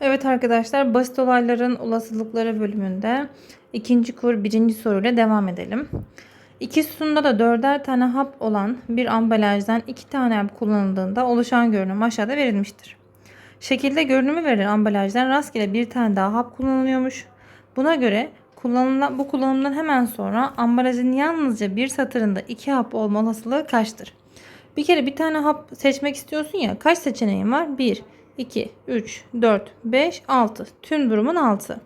Evet arkadaşlar basit olayların olasılıkları bölümünde ikinci kur birinci soruyla devam edelim. İki sütunda da dörder tane hap olan bir ambalajdan iki tane hap kullanıldığında oluşan görünüm aşağıda verilmiştir. Şekilde görünümü veren ambalajdan rastgele bir tane daha hap kullanılıyormuş. Buna göre kullanılan, bu kullanımdan hemen sonra ambalajın yalnızca bir satırında iki hap olma olasılığı kaçtır? Bir kere bir tane hap seçmek istiyorsun ya kaç seçeneğin var? 1, 2, 3, 4, 5, 6. Tüm durumun 6.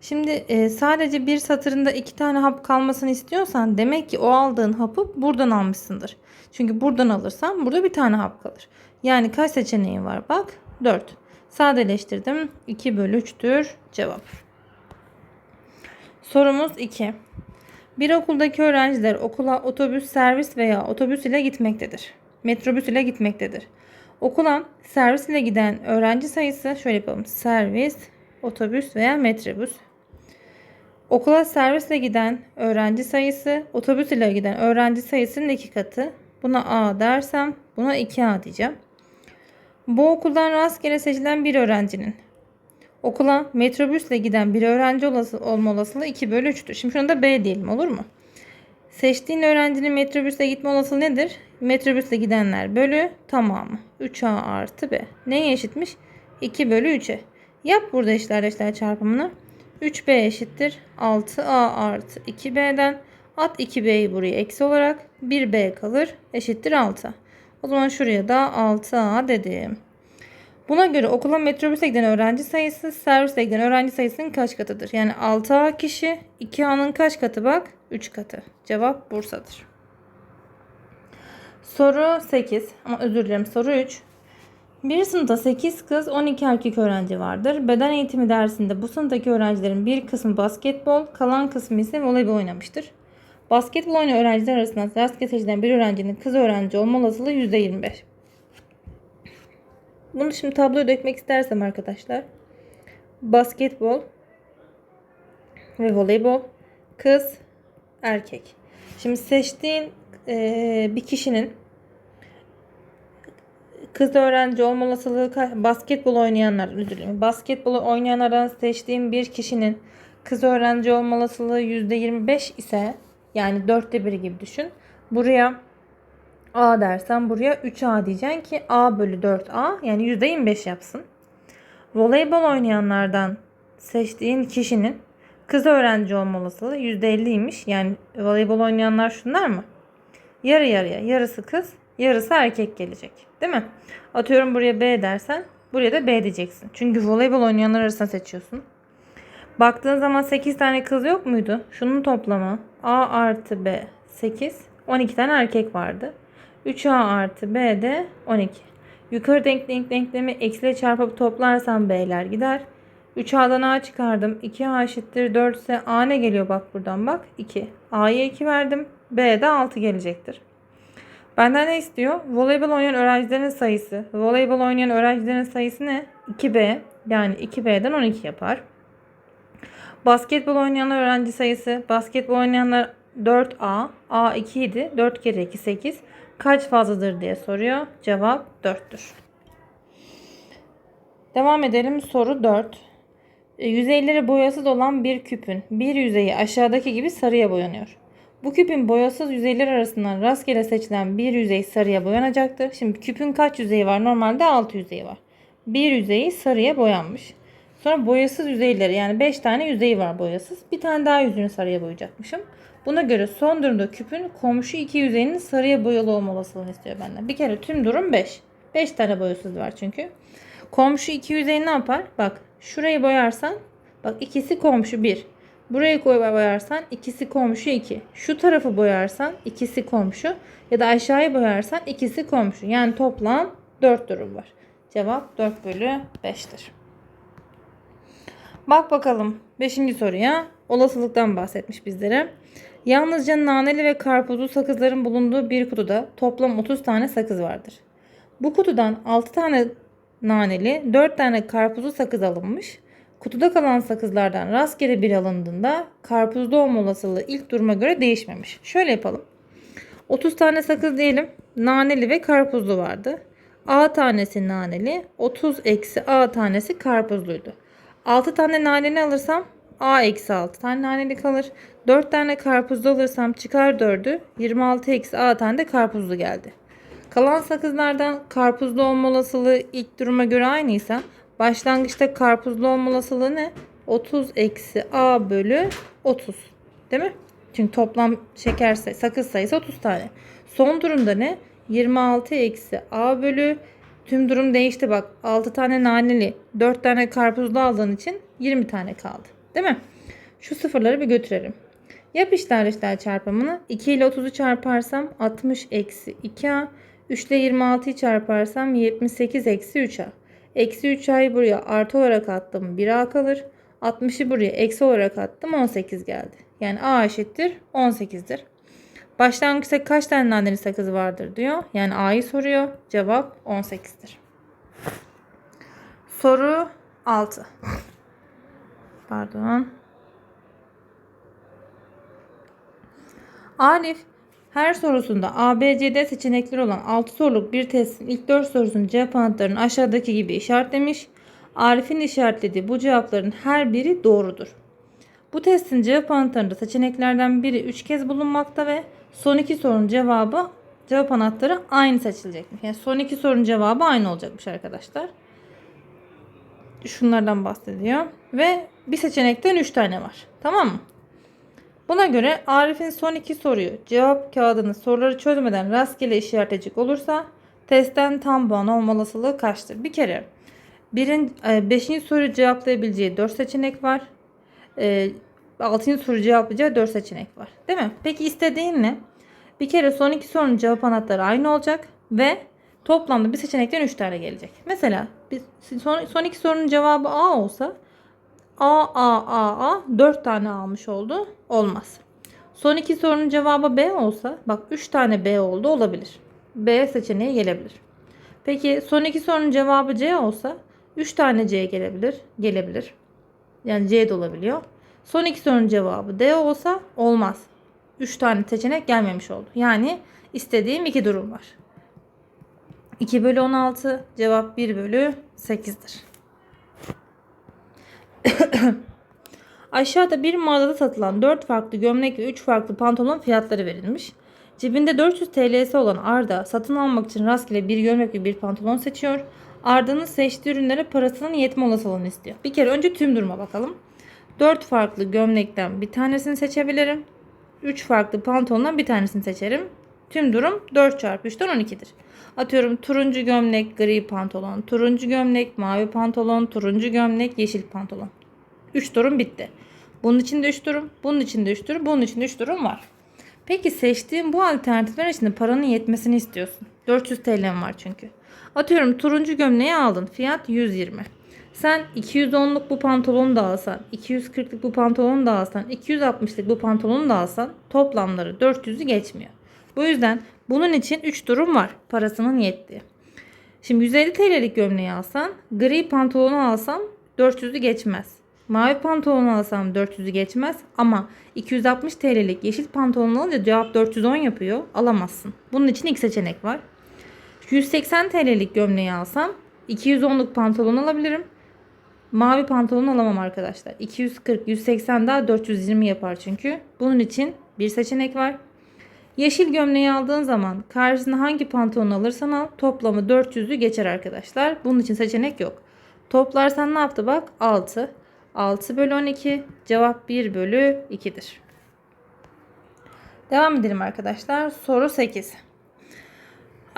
Şimdi e, sadece bir satırında iki tane hap kalmasını istiyorsan demek ki o aldığın hapı buradan almışsındır. Çünkü buradan alırsan burada bir tane hap kalır. Yani kaç seçeneğin var bak 4. Sadeleştirdim 2 bölü 3'tür cevap. Sorumuz 2. Bir okuldaki öğrenciler okula otobüs, servis veya otobüs ile gitmektedir. Metrobüs ile gitmektedir. Okula servis ile giden öğrenci sayısı şöyle yapalım. Servis, otobüs veya metrobüs. Okula servisle giden öğrenci sayısı otobüs ile giden öğrenci sayısının iki katı. Buna A dersem buna 2A diyeceğim. Bu okuldan rastgele seçilen bir öğrencinin okula metrobüsle giden bir öğrenci olası, olma olasılığı 2 bölü 3'tür. Şimdi şunu da B diyelim olur mu? Seçtiğin öğrencinin metrobüsle gitme olasılığı nedir? Metrobüsle gidenler bölü tamamı. 3A artı B. Neye eşitmiş? 2 bölü 3'e. Yap burada eşler eşler çarpımını. 3B eşittir. 6A artı 2B'den at 2B'yi buraya eksi olarak 1B kalır. Eşittir 6. O zaman şuraya da 6A dedim. Buna göre okula metrobüse giden öğrenci sayısı servisle giden öğrenci sayısının kaç katıdır? Yani 6A kişi 2A'nın kaç katı bak? 3 katı. Cevap Bursa'dır. Soru 8 ama özür dilerim soru 3. Bir sınıfta 8 kız 12 erkek öğrenci vardır. Beden eğitimi dersinde bu sınıftaki öğrencilerin bir kısmı basketbol, kalan kısmı ise voleybol oynamıştır. Basketbol oynayan öğrenciler arasında rastgele seçilen bir öğrencinin kız öğrenci olma olasılığı %25. Bunu şimdi tabloya dökmek istersem arkadaşlar. Basketbol ve voleybol. Kız, erkek. Şimdi seçtiğin eee, bir kişinin kız öğrenci olma olasılığı? Basketbol oynayanlar, özür dilerim. Basketbol oynayanlardan seçtiğim bir kişinin kız öğrenci olma olasılığı %25 ise yani dörtte biri gibi düşün. Buraya A dersen buraya 3A diyeceksin ki A bölü 4A yani %25 yapsın. Voleybol oynayanlardan seçtiğin kişinin kız öğrenci olma olasılığı %50'ymiş. Yani voleybol oynayanlar şunlar mı? Yarı yarıya. Yarısı kız, yarısı erkek gelecek. Değil mi? Atıyorum buraya B dersen buraya da B diyeceksin. Çünkü voleybol oynayanlar arasında seçiyorsun. Baktığın zaman 8 tane kız yok muydu? Şunun toplamı A artı B 8. 12 tane erkek vardı. 3A artı B de 12. Yukarı denk denk denklemi eksiyle çarpıp toplarsam B'ler gider. 3A'dan A çıkardım. 2A eşittir 4 ise A ne geliyor bak buradan bak. 2. A'ya 2 verdim. B'de 6 gelecektir. Benden ne istiyor? Voleybol oynayan öğrencilerin sayısı. Voleybol oynayan öğrencilerin sayısı ne? 2B. Yani 2B'den 12 yapar. Basketbol oynayan öğrenci sayısı. Basketbol oynayanlar 4A. A 2 idi. 4 kere 2 8. Kaç fazladır diye soruyor. Cevap 4'tür. Devam edelim. Soru 4. E, Yüzeyleri boyasız olan bir küpün bir yüzeyi aşağıdaki gibi sarıya boyanıyor. Bu küpün boyasız yüzeyler arasından rastgele seçilen bir yüzey sarıya boyanacaktır. Şimdi küpün kaç yüzeyi var? Normalde 6 yüzeyi var. Bir yüzeyi sarıya boyanmış. Sonra boyasız yüzeyleri yani 5 tane yüzeyi var boyasız. Bir tane daha yüzünü sarıya boyayacakmışım. Buna göre son durumda küpün komşu iki yüzeyinin sarıya boyalı olma olasılığını istiyor benden. Bir kere tüm durum 5. 5 tane boyasız var çünkü. Komşu iki yüzeyi ne yapar? Bak şurayı boyarsan bak ikisi komşu 1. Burayı boyarsan ikisi komşu 2. Şu tarafı boyarsan ikisi komşu ya da aşağıyı boyarsan ikisi komşu. Yani toplam 4 durum var. Cevap 4 bölü 5'tir. Bak bakalım 5. soruya olasılıktan bahsetmiş bizlere. Yalnızca naneli ve karpuzlu sakızların bulunduğu bir kutuda toplam 30 tane sakız vardır. Bu kutudan 6 tane naneli, 4 tane karpuzlu sakız alınmış. Kutuda kalan sakızlardan rastgele bir alındığında karpuzlu olma olasılığı ilk duruma göre değişmemiş. Şöyle yapalım. 30 tane sakız diyelim. Naneli ve karpuzlu vardı. A tanesi naneli, 30 eksi A tanesi karpuzluydu. 6 tane naneli alırsam A eksi 6 tane naneli kalır. 4 tane karpuzlu alırsam çıkar 4'ü. 26 eksi A tane de karpuzlu geldi. Kalan sakızlardan karpuzlu olma olasılığı ilk duruma göre aynıysa başlangıçta karpuzlu olma olasılığı ne? 30 eksi A bölü 30. Değil mi? Çünkü toplam şeker say- sakız sayısı 30 tane. Son durumda ne? 26 eksi A bölü tüm durum değişti bak. 6 tane naneli 4 tane karpuzlu aldığın için 20 tane kaldı. Değil mi? Şu sıfırları bir götürelim. Yap işler işler çarpımını. 2 ile 30'u çarparsam 60 eksi 2A. 3 ile 26'yı çarparsam 78 eksi 3A. Eksi 3A'yı buraya artı olarak attım 1A kalır. 60'ı buraya eksi olarak attım 18 geldi. Yani A eşittir 18'dir. Başlangıçta kaç tane naneli sakız vardır diyor. Yani A'yı soruyor. Cevap 18'dir. Soru 6. Pardon. Arif her sorusunda A, B, C, D seçenekleri olan 6 soruluk bir testin ilk 4 sorusunun cevap anahtarını aşağıdaki gibi işaretlemiş. Arif'in işaretlediği bu cevapların her biri doğrudur. Bu testin cevap anahtarında seçeneklerden biri 3 kez bulunmakta ve son iki sorunun cevabı cevap anahtarı aynı seçilecekmiş. Yani son iki sorunun cevabı aynı olacakmış arkadaşlar. Şunlardan bahsediyor. Ve bir seçenekten 3 tane var. Tamam mı? Buna göre Arif'in son iki soruyu cevap kağıdını soruları çözmeden rastgele işaretleyecek olursa testten tam puan olma olasılığı kaçtır? Bir kere birin, e, beşinci soruyu cevaplayabileceği 4 seçenek var. E, altıncı soru cevaplayacağı 4 seçenek var. Değil mi? Peki istediğin ne? Bir kere son iki sorunun cevap anahtarı aynı olacak ve toplamda bir seçenekten 3 tane gelecek. Mesela bir, son, son iki sorunun cevabı A olsa A, A, A, A 4 tane almış oldu. Olmaz. Son iki sorunun cevabı B olsa bak 3 tane B oldu olabilir. B seçeneği gelebilir. Peki son iki sorunun cevabı C olsa 3 tane C gelebilir. Gelebilir. Yani C de olabiliyor. Son iki sorunun cevabı D olsa olmaz. 3 tane seçenek gelmemiş oldu. Yani istediğim iki durum var. 2 bölü 16 cevap 1 bölü 8'dir. Aşağıda bir mağazada satılan 4 farklı gömlek ve 3 farklı pantolon fiyatları verilmiş. Cebinde 400 TL'si olan Arda satın almak için rastgele bir gömlek ve bir pantolon seçiyor. Arda'nın seçtiği ürünlere parasının yetme olasılığını istiyor. Bir kere önce tüm duruma bakalım. 4 farklı gömlekten bir tanesini seçebilirim. 3 farklı pantolondan bir tanesini seçerim. Tüm durum 4 çarpı 3'ten 12'dir. Atıyorum turuncu gömlek, gri pantolon, turuncu gömlek, mavi pantolon, turuncu gömlek, yeşil pantolon. 3 durum bitti. Bunun için de 3 durum, bunun için de 3 durum, bunun için de 3 durum var. Peki seçtiğin bu alternatifler içinde paranın yetmesini istiyorsun. 400 TL'm var çünkü. Atıyorum turuncu gömleği aldın. Fiyat 120. Sen 210'luk bu pantolonu da alsan, 240'lık bu pantolonu da alsan, 260'lık bu pantolonu da alsan toplamları 400'ü geçmiyor. Bu yüzden bunun için 3 durum var parasının yettiği. Şimdi 150 TL'lik gömleği alsan, gri pantolonu alsam 400'ü geçmez. Mavi pantolonu alsam 400'ü geçmez ama 260 TL'lik yeşil pantolon alınca cevap 410 yapıyor. Alamazsın. Bunun için ilk seçenek var. 180 TL'lik gömleği alsam 210'luk pantolon alabilirim. Mavi pantolon alamam arkadaşlar. 240, 180 daha 420 yapar çünkü. Bunun için bir seçenek var. Yeşil gömleği aldığın zaman karşısına hangi pantolon alırsan al toplamı 400'ü geçer arkadaşlar. Bunun için seçenek yok. Toplarsan ne yaptı bak 6. 6 bölü 12 cevap 1 bölü 2'dir. Devam edelim arkadaşlar. Soru 8.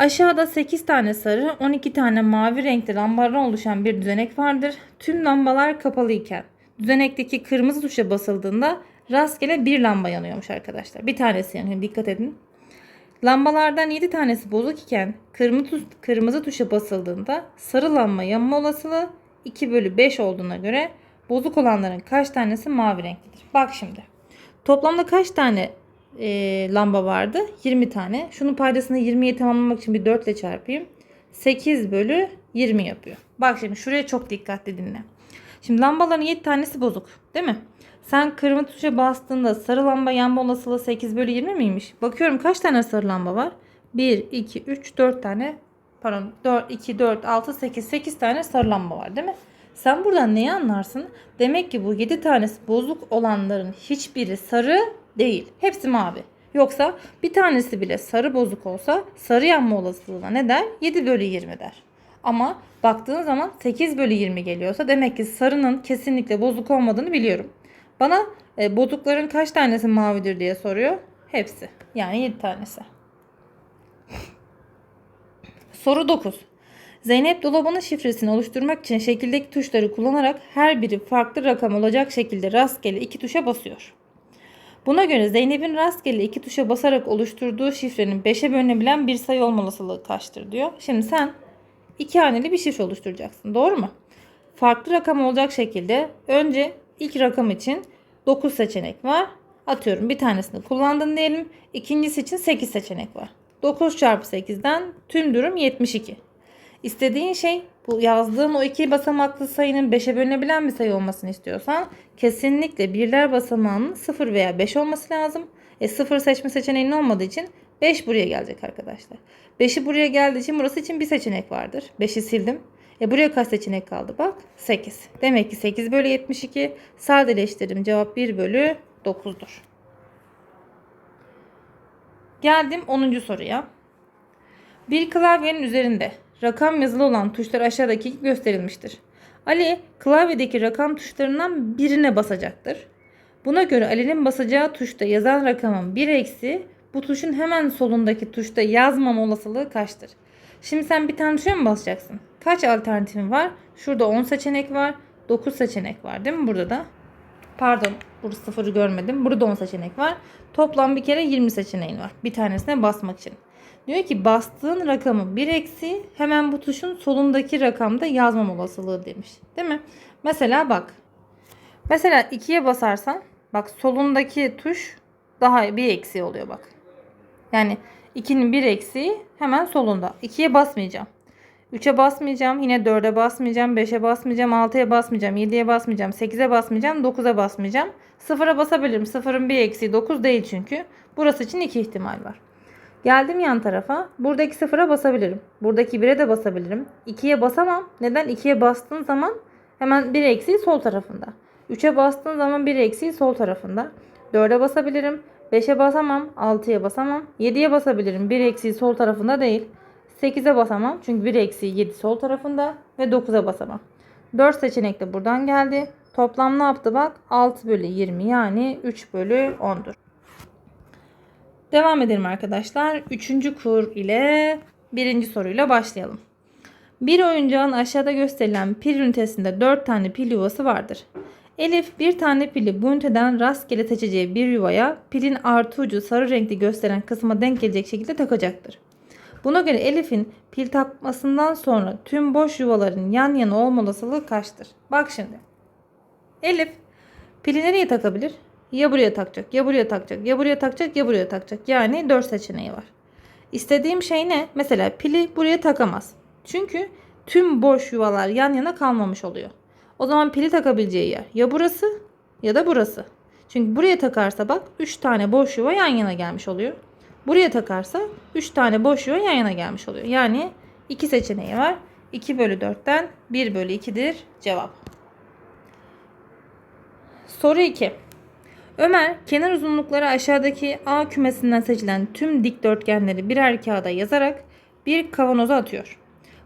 Aşağıda 8 tane sarı, 12 tane mavi renkli lambalardan oluşan bir düzenek vardır. Tüm lambalar kapalı iken düzenekteki kırmızı tuşa basıldığında rastgele bir lamba yanıyormuş arkadaşlar. Bir tanesi yanıyor dikkat edin. Lambalardan 7 tanesi bozuk iken kırmızı, kırmızı tuşa basıldığında sarı lamba yanma olasılığı 2 bölü 5 olduğuna göre bozuk olanların kaç tanesi mavi renklidir? Bak şimdi. Toplamda kaç tane e, lamba vardı? 20 tane. Şunun paydasını 20'ye tamamlamak için bir 4 ile çarpayım. 8 bölü 20 yapıyor. Bak şimdi şuraya çok dikkatli dinle. Şimdi lambaların 7 tanesi bozuk. Değil mi? Sen kırmızı tuşa bastığında sarı lamba yanma olasılığı 8 bölü 20 miymiş? Bakıyorum kaç tane sarı lamba var? 1, 2, 3, 4 tane pardon 4, 2, 4, 6, 8, 8 tane sarı lamba var değil mi? Sen buradan neyi anlarsın? Demek ki bu 7 tanesi bozuk olanların hiçbiri sarı değil. Hepsi mavi. Yoksa bir tanesi bile sarı bozuk olsa sarı yanma olasılığına ne der? 7 bölü 20 der. Ama baktığın zaman 8 bölü 20 geliyorsa demek ki sarının kesinlikle bozuk olmadığını biliyorum. Bana e, bozukların kaç tanesi mavidir diye soruyor. Hepsi. Yani 7 tanesi. Soru 9. Zeynep dolabının şifresini oluşturmak için şekildeki tuşları kullanarak her biri farklı rakam olacak şekilde rastgele iki tuşa basıyor. Buna göre Zeynep'in rastgele iki tuşa basarak oluşturduğu şifrenin 5'e bölünebilen bir sayı olma olasılığı kaçtır diyor. Şimdi sen iki haneli bir şifre oluşturacaksın. Doğru mu? Farklı rakam olacak şekilde önce ilk rakam için 9 seçenek var. Atıyorum bir tanesini kullandın diyelim. İkincisi için 8 seçenek var. 9 çarpı 8'den tüm durum 72. İstediğin şey bu yazdığın o iki basamaklı sayının 5'e bölünebilen bir sayı olmasını istiyorsan kesinlikle birler basamağının 0 veya 5 olması lazım. E 0 seçme seçeneğinin olmadığı için 5 buraya gelecek arkadaşlar. 5'i buraya geldiği için burası için bir seçenek vardır. 5'i sildim. E buraya kaç seçenek kaldı bak? 8. Demek ki 8 bölü 72 sadeleştirdim. Cevap 1 bölü 9'dur. Geldim 10. soruya. Bir klavyenin üzerinde rakam yazılı olan tuşlar aşağıdaki gösterilmiştir. Ali klavyedeki rakam tuşlarından birine basacaktır. Buna göre Ali'nin basacağı tuşta yazan rakamın bir eksi bu tuşun hemen solundaki tuşta yazmama olasılığı kaçtır? Şimdi sen bir tane tuşa mı basacaksın? Kaç alternatifin var? Şurada 10 seçenek var. 9 seçenek var değil mi burada da? Pardon burada sıfırı görmedim. Burada 10 seçenek var. Toplam bir kere 20 seçeneğin var. Bir tanesine basmak için. Diyor ki bastığın rakamı bir eksi hemen bu tuşun solundaki rakamda yazmam olasılığı demiş. Değil mi? Mesela bak. Mesela 2'ye basarsan bak solundaki tuş daha bir eksi oluyor bak. Yani 2'nin bir eksiği hemen solunda. 2'ye basmayacağım. 3'e basmayacağım. Yine 4'e basmayacağım. 5'e basmayacağım. 6'ya basmayacağım. 7'ye basmayacağım. 8'e basmayacağım. 9'a basmayacağım. 0'a basabilirim. 0'ın bir eksiği 9 değil çünkü. Burası için iki ihtimal var. Geldim yan tarafa. Buradaki sıfıra basabilirim. Buradaki 1'e de basabilirim. 2'ye basamam. Neden? 2'ye bastığın zaman hemen bir eksiği sol tarafında. 3'e bastığın zaman bir eksiği sol tarafında. 4'e basabilirim. 5'e basamam. 6'ya basamam. 7'ye basabilirim. Bir eksiği sol tarafında değil. 8'e basamam. Çünkü bir eksiği 7 sol tarafında. Ve 9'a basamam. 4 seçenek de buradan geldi. Toplam ne yaptı bak? 6 bölü 20 yani 3 bölü 10'dur. Devam edelim arkadaşlar. Üçüncü kur ile birinci soruyla başlayalım. Bir oyuncağın aşağıda gösterilen pil ünitesinde 4 tane pil yuvası vardır. Elif bir tane pili bu üniteden rastgele seçeceği bir yuvaya pilin artı ucu sarı renkli gösteren kısma denk gelecek şekilde takacaktır. Buna göre Elif'in pil takmasından sonra tüm boş yuvaların yan yana olma olasılığı kaçtır? Bak şimdi. Elif pili nereye takabilir? Ya buraya takacak, ya buraya takacak, ya buraya takacak, ya buraya takacak. Yani 4 seçeneği var. İstediğim şey ne? Mesela pili buraya takamaz. Çünkü tüm boş yuvalar yan yana kalmamış oluyor. O zaman pili takabileceği yer ya burası ya da burası. Çünkü buraya takarsa bak 3 tane boş yuva yan yana gelmiş oluyor. Buraya takarsa 3 tane boş yuva yan yana gelmiş oluyor. Yani 2 seçeneği var. 2 bölü 4'ten 1 bölü 2'dir cevap. Soru 2. Ömer kenar uzunlukları aşağıdaki A kümesinden seçilen tüm dikdörtgenleri birer kağıda yazarak bir kavanoza atıyor.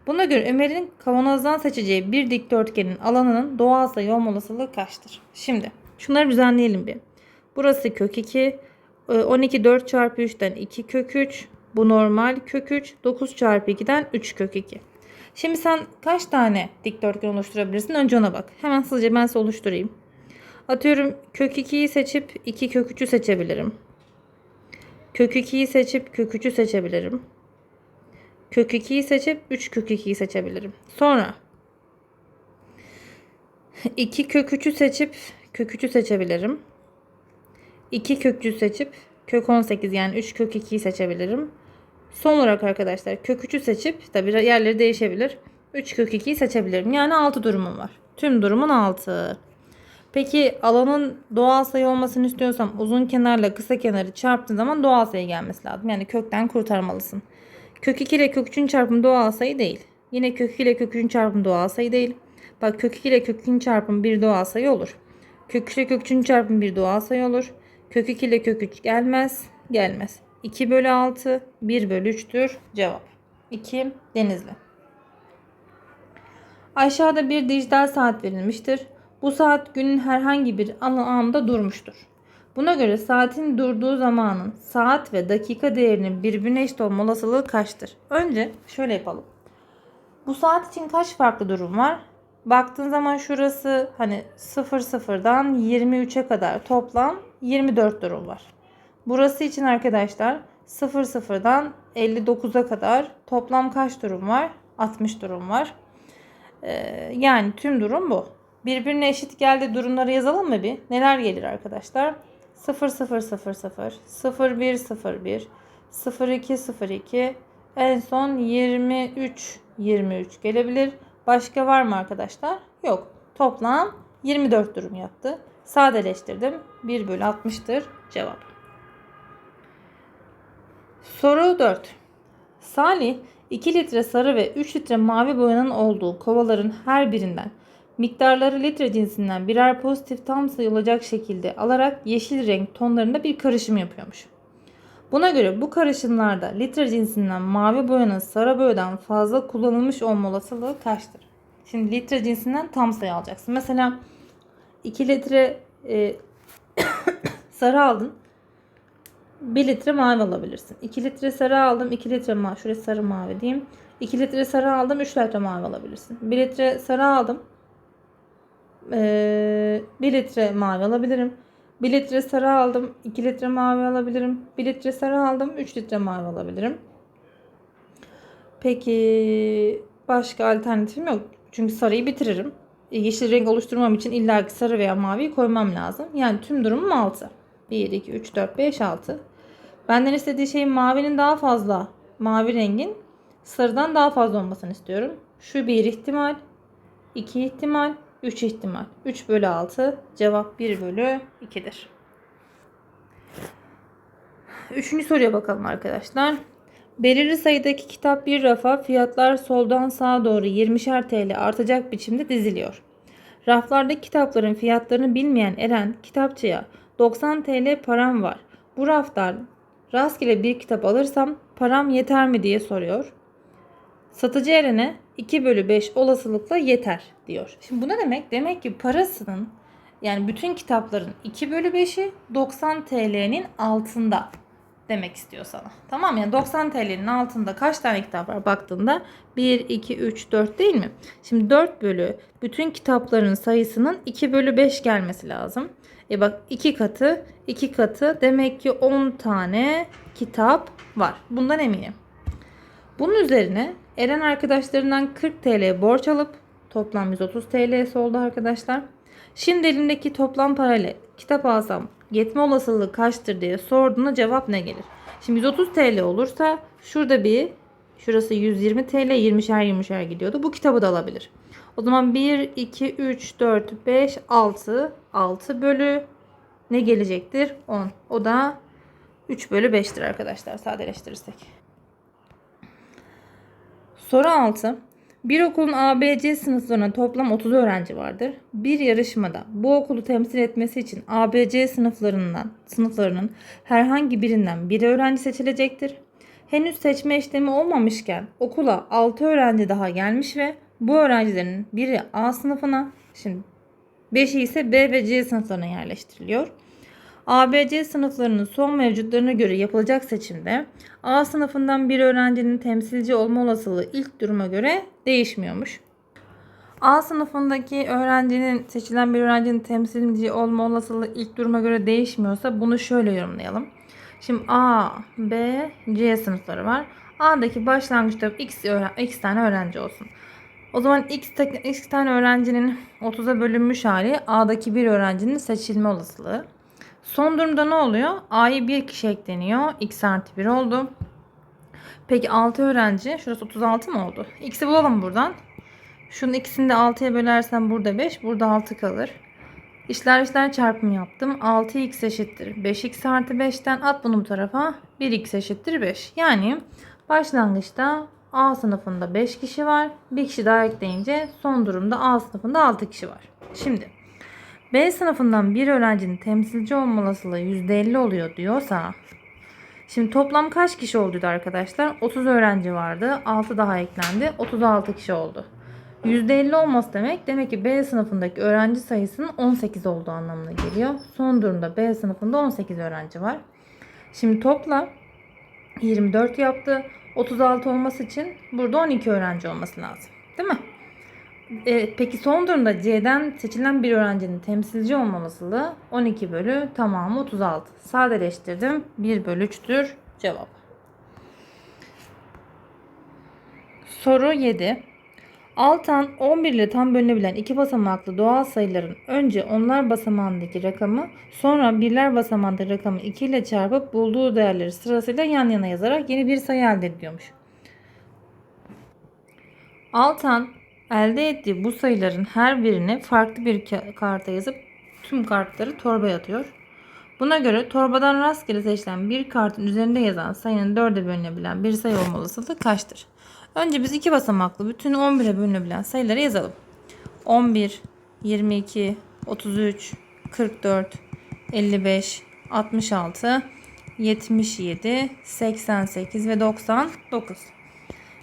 Buna göre Ömer'in kavanozdan seçeceği bir dikdörtgenin alanının doğal sayı olma olasılığı kaçtır? Şimdi şunları düzenleyelim bir. Burası kök 2, 12 4 çarpı 3'ten 2 kök 3, bu normal kök 3, 9 çarpı 2'den 3 kök 2. Şimdi sen kaç tane dikdörtgen oluşturabilirsin? Önce ona bak. Hemen hızlıca ben size oluşturayım. Atıyorum kök 2'yi seçip 2 kök 3'ü seçebilirim. Kök 2'yi seçip kök 3'ü seçebilirim. Kök 2'yi seçip 3 kök 2'yi seçebilirim. Sonra 2 kök 3'ü seçip kök 3'ü seçebilirim. 2 kök 3'ü seçip kök 18 yani 3 kök 2'yi seçebilirim. Son olarak arkadaşlar kök 3'ü seçip tabi yerleri değişebilir. 3 kök 2'yi seçebilirim. Yani 6 durumum var. Tüm durumun 6. Peki alanın doğal sayı olmasını istiyorsam uzun kenarla kısa kenarı çarptığın zaman doğal sayı gelmesi lazım. Yani kökten kurtarmalısın. Kök 2 ile kök 3'ün çarpımı doğal sayı değil. Yine kök 2 ile kök 3'ün çarpımı doğal sayı değil. Bak kök 2 ile kök 2'nin çarpımı bir doğal sayı olur. Kök 3 ile kök 3'ün çarpımı bir doğal sayı olur. Kök 2 ile kök 3 gelmez. Gelmez. 2 bölü 6 1 bölü 3'tür cevap. 2 Denizli. Aşağıda bir dijital saat verilmiştir. Bu saat günün herhangi bir anında durmuştur. Buna göre saatin durduğu zamanın saat ve dakika değerinin birbirine eşit olma olasılığı kaçtır? Önce şöyle yapalım. Bu saat için kaç farklı durum var? Baktığın zaman şurası hani 00'dan 23'e kadar toplam 24 durum var. Burası için arkadaşlar 00'dan 59'a kadar toplam kaç durum var? 60 durum var. Ee, yani tüm durum bu. Birbirine eşit geldi durumları yazalım mı bir? Neler gelir arkadaşlar? 0 0 0 0 0 1 0 1 0 2 0 2 en son 23 23 gelebilir. Başka var mı arkadaşlar? Yok. Toplam 24 durum yaptı. Sadeleştirdim. 1 bölü 60'tır cevap. Soru 4. Salih 2 litre sarı ve 3 litre mavi boyanın olduğu kovaların her birinden miktarları litre cinsinden birer pozitif tam sayı olacak şekilde alarak yeşil renk tonlarında bir karışım yapıyormuş. Buna göre bu karışımlarda litre cinsinden mavi boyanın sarı boyadan fazla kullanılmış olma olasılığı kaçtır? Şimdi litre cinsinden tam sayı alacaksın. Mesela 2 litre e, sarı aldın. 1 litre mavi alabilirsin. 2 litre sarı aldım. 2 litre mavi. Şuraya sarı mavi diyeyim. 2 litre sarı aldım. 3 litre mavi alabilirsin. 1 litre sarı aldım. Ee, 1 litre mavi alabilirim. 1 litre sarı aldım. 2 litre mavi alabilirim. 1 litre sarı aldım. 3 litre mavi alabilirim. Peki başka alternatifim yok. Çünkü sarıyı bitiririm. E, Yeşil renk oluşturmam için illa ki sarı veya maviyi koymam lazım. Yani tüm durumum 6. 1, 2, 3, 4, 5, 6. Benden istediği şey mavinin daha fazla, mavi rengin sarıdan daha fazla olmasını istiyorum. Şu bir ihtimal, 2 ihtimal, 3 ihtimal. 3 bölü 6 cevap 1 bölü 2'dir. Üçüncü soruya bakalım arkadaşlar. Belirli sayıdaki kitap bir rafa fiyatlar soldan sağa doğru 20'şer TL artacak biçimde diziliyor. Raflardaki kitapların fiyatlarını bilmeyen Eren kitapçıya 90 TL param var. Bu raftan rastgele bir kitap alırsam param yeter mi diye soruyor. Satıcı Eren'e 2 bölü 5 olasılıkla yeter diyor. Şimdi bu ne demek? Demek ki parasının yani bütün kitapların 2 bölü 5'i 90 TL'nin altında demek istiyor sana. Tamam yani 90 TL'nin altında kaç tane kitap var baktığında 1, 2, 3, 4 değil mi? Şimdi 4 bölü bütün kitapların sayısının 2 bölü 5 gelmesi lazım. E bak 2 katı 2 katı demek ki 10 tane kitap var. Bundan eminim. Bunun üzerine Eren arkadaşlarından 40 TL borç alıp toplam 130 TL'si oldu arkadaşlar. Şimdi elindeki toplam parayla kitap alsam yetme olasılığı kaçtır diye sorduğunda cevap ne gelir? Şimdi 130 TL olursa şurada bir şurası 120 TL 20'şer 20'şer gidiyordu. Bu kitabı da alabilir. O zaman 1, 2, 3, 4, 5, 6, 6 bölü ne gelecektir? 10. O da 3 bölü 5'tir arkadaşlar sadeleştirirsek. Soru 6. Bir okulun ABC sınıflarına toplam 30 öğrenci vardır. Bir yarışmada bu okulu temsil etmesi için ABC sınıflarından sınıflarının herhangi birinden bir öğrenci seçilecektir. Henüz seçme işlemi olmamışken okula 6 öğrenci daha gelmiş ve bu öğrencilerin biri A sınıfına, şimdi 5'i ise B ve C sınıflarına yerleştiriliyor. ABC sınıflarının son mevcutlarına göre yapılacak seçimde A sınıfından bir öğrencinin temsilci olma olasılığı ilk duruma göre değişmiyormuş. A sınıfındaki öğrencinin seçilen bir öğrencinin temsilci olma olasılığı ilk duruma göre değişmiyorsa bunu şöyle yorumlayalım. Şimdi A, B, C sınıfları var. A'daki başlangıçta x, x tane öğrenci olsun. O zaman x, x tane öğrencinin 30'a bölünmüş hali A'daki bir öğrencinin seçilme olasılığı. Son durumda ne oluyor? A'ya bir kişi ekleniyor. X artı 1 oldu. Peki 6 öğrenci. Şurası 36 mı oldu? X'i bulalım buradan. Şunun ikisini de 6'ya bölersem burada 5. Burada 6 kalır. İşler işler çarpım yaptım. 6x eşittir. 5x artı 5'ten at bunu bu tarafa. 1x eşittir 5. Yani Başlangıçta A sınıfında 5 kişi var. Bir kişi daha ekleyince son durumda A sınıfında 6 kişi var. Şimdi B sınıfından bir öğrencinin temsilci olma olasılığı %50 oluyor diyorsa Şimdi toplam kaç kişi olduydu arkadaşlar? 30 öğrenci vardı. 6 daha eklendi. 36 kişi oldu. %50 olması demek demek ki B sınıfındaki öğrenci sayısının 18 olduğu anlamına geliyor. Son durumda B sınıfında 18 öğrenci var. Şimdi topla 24 yaptı. 36 olması için burada 12 öğrenci olması lazım. Değil mi? E, peki son durumda C'den seçilen bir öğrencinin temsilci olma olasılığı 12 bölü tamamı 36. Sadeleştirdim. 1 bölü 3'tür cevap. Soru 7. Altan 11 ile tam bölünebilen iki basamaklı doğal sayıların önce onlar basamağındaki rakamı sonra birler basamağındaki rakamı 2 ile çarpıp bulduğu değerleri sırasıyla yan yana yazarak yeni bir sayı elde ediyormuş. Altan elde ettiği bu sayıların her birini farklı bir ka- karta yazıp tüm kartları torbaya atıyor. Buna göre torbadan rastgele seçilen bir kartın üzerinde yazan sayının 4'e bölünebilen bir sayı olma olasılığı kaçtır? Önce biz iki basamaklı bütün 11'e bölünebilen sayıları yazalım. 11, 22, 33, 44, 55, 66, 77, 88 ve 99.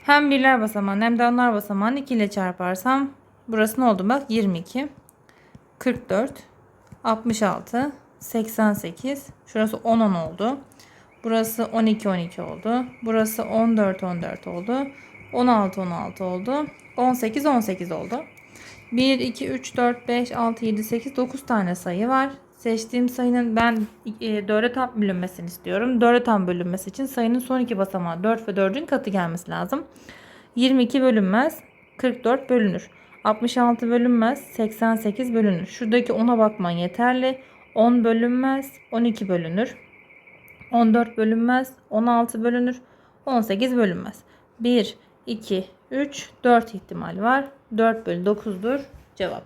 Hem birler basamağını hem de onlar basamağını 2 ile çarparsam burası ne oldu bak 22, 44, 66, 88. Şurası 10 10 oldu. Burası 12 12 oldu. Burası 14 14 oldu. 16 16 oldu. 18 18 oldu. 1 2 3 4 5 6 7 8 9 tane sayı var. Seçtiğim sayının ben e, 4'e tam bölünmesini istiyorum. 4'e tam bölünmesi için sayının son iki basamağı 4 ve 4'ün katı gelmesi lazım. 22 bölünmez. 44 bölünür. 66 bölünmez. 88 bölünür. Şuradaki 10'a bakman yeterli. 10 bölünmez. 12 bölünür. 14 bölünmez. 16 bölünür. 18 bölünmez. 1, 2, 3, 4 ihtimal var. 4 bölü 9'dur cevap.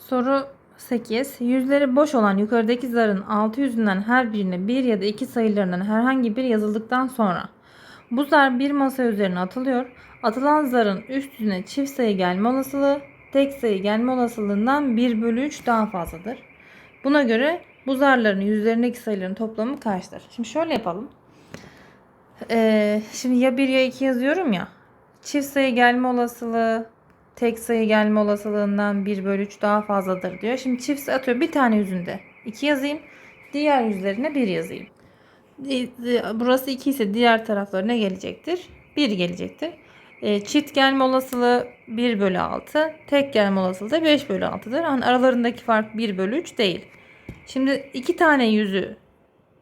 Soru 8. Yüzleri boş olan yukarıdaki zarın altı yüzünden her birine bir ya da iki sayılarından herhangi bir yazıldıktan sonra bu zar bir masa üzerine atılıyor. Atılan zarın üst yüzüne çift sayı gelme olasılığı tek sayı gelme olasılığından 1 bölü 3 daha fazladır. Buna göre bu zarların yüzlerindeki sayıların toplamı kaçtır? Şimdi şöyle yapalım. Ee, şimdi ya 1 ya 2 yazıyorum ya. Çift sayı gelme olasılığı tek sayı gelme olasılığından 1 bölü 3 daha fazladır diyor. Şimdi çift atıyor bir tane yüzünde 2 yazayım. Diğer yüzlerine 1 yazayım. Di- di- Burası 2 ise diğer tarafları ne gelecektir? 1 gelecektir. E, çift gelme olasılığı 1 bölü 6. Tek gelme olasılığı da 5 bölü 6'dır. Yani aralarındaki fark 1 bölü 3 değil. Şimdi iki tane yüzü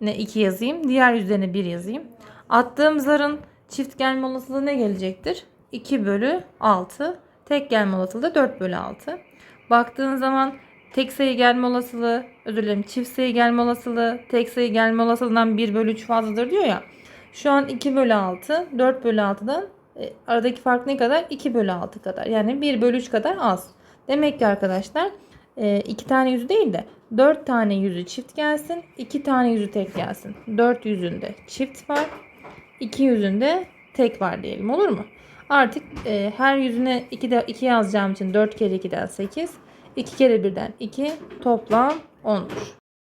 ne 2 yazayım. Diğer yüzlerine 1 yazayım. Attığım zarın çift gelme olasılığı ne gelecektir? 2 bölü 6. Tek gelme olasılığı da 4 bölü 6. Baktığın zaman tek sayı gelme olasılığı, özür dilerim çift sayı gelme olasılığı, tek sayı gelme olasılığından 1 bölü 3 fazladır diyor ya. Şu an 2 bölü 6, 4 bölü 6'dan e, aradaki fark ne kadar? 2 bölü 6 kadar. Yani 1 bölü 3 kadar az. Demek ki arkadaşlar 2 tane yüzü değil de 4 tane yüzü çift gelsin, 2 tane yüzü tek gelsin. 4 yüzünde çift var, 2 yüzünde tek var diyelim olur mu? Artık e, her yüzüne 2 de 2 yazacağım için 4 kere 2'den 8, 2 kere 1'den 2 toplam 10'dur.